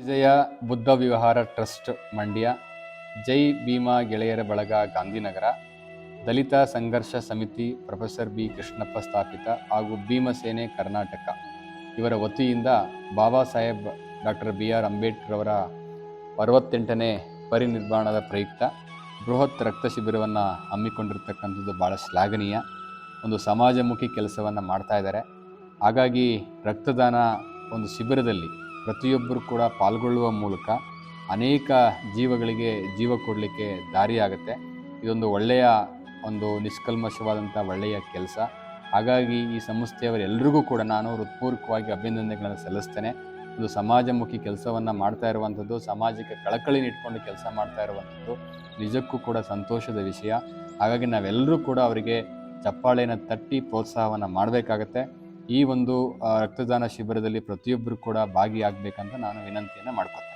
ವಿಜಯ ಬುದ್ಧ ವಿಹಾರ ಟ್ರಸ್ಟ್ ಮಂಡ್ಯ, ಜೈ ಭೀಮಾ ಗೆಳೆಯರ ಬಳಗ ಗಾಂಧಿನಗರ, ದಲಿತ ಸಂಘರ್ಷ ಸಮಿತಿ ಪ್ರೊಫೆಸರ್ ಬಿ ಕೃಷ್ಣಪ್ಪ ಸ್ಥಾಪಿತ ಹಾಗೂ ಭೀಮಸೇನೆ ಕರ್ನಾಟಕ. ಇವರ ವತಿಯಿಂದ Baba Saheb doctor B R Ambedkar ಅವರ ಅರವತ್ತೆಂಟನೇ ಪರಿನಿರ್ಮಾಣದ ಪ್ರಯುಕ್ತ ಬೃಹತ್ ರಕ್ತ ಶಿಬಿರವನ್ನು ಹಮ್ಮಿಕೊಂಡಿರ್ತಕ್ಕಂಥದ್ದು ಭಾಳ ಶ್ಲಾಘನೀಯ. ಒಂದು ಸಮಾಜಮುಖಿ ಕೆಲಸವನ್ನು ಮಾಡ್ತಾ ಇದ್ದಾರೆ. ಹಾಗಾಗಿ ರಕ್ತದಾನ ಒಂದು ಶಿಬಿರದಲ್ಲಿ ಪ್ರತಿಯೊಬ್ಬರು ಕೂಡ ಪಾಲ್ಗೊಳ್ಳುವ ಮೂಲಕ ಅನೇಕ ಜೀವಗಳಿಗೆ ಜೀವ ಕೊಡಲಿಕ್ಕೆ ದಾರಿಯಾಗುತ್ತೆ. ಇದೊಂದು ಒಳ್ಳೆಯ ಒಂದು ನಿಷ್ಕಲ್ಮಶವಾದಂಥ ಒಳ್ಳೆಯ ಕೆಲಸ. ಹಾಗಾಗಿ ಈ ಸಂಸ್ಥೆಯವರೆಲ್ಲರಿಗೂ ಕೂಡ ನಾನು ಹೃತ್ಪೂರ್ವಕವಾಗಿ ಅಭಿನಂದನೆಗಳನ್ನು ಸಲ್ಲಿಸ್ತೇನೆ. ಒಂದು ಸಮಾಜಮುಖಿ ಕೆಲಸವನ್ನು ಮಾಡ್ತಾ ಇರುವಂಥದ್ದು ಸಮಾಜಕ್ಕೆ ಕಳಕಳಿ ಇಟ್ಕೊಂಡು ಕೆಲಸ ಮಾಡ್ತಾ ಇರುವಂಥದ್ದು ನಿಜಕ್ಕೂ ಕೂಡ ಸಂತೋಷದ ವಿಷಯ. ಹಾಗಾಗಿ ನಾವೆಲ್ಲರೂ ಕೂಡ ಅವರಿಗೆ ಚಪ್ಪಾಳೆಯನ್ನು ತಟ್ಟಿ ಪ್ರೋತ್ಸಾಹವನ್ನು ಮಾಡಬೇಕಾಗತ್ತೆ. ಈ ಒಂದು ರಕ್ತದಾನ ಶಿಬಿರದಲ್ಲಿ ಪ್ರತಿಯೊಬ್ಬರು ಕೂಡ ಭಾಗಿಯಾಗಬೇಕಂತ ನಾನು ವಿನಂತಿಯನ್ನು ಮಾಡ್ಕೊತೇನೆ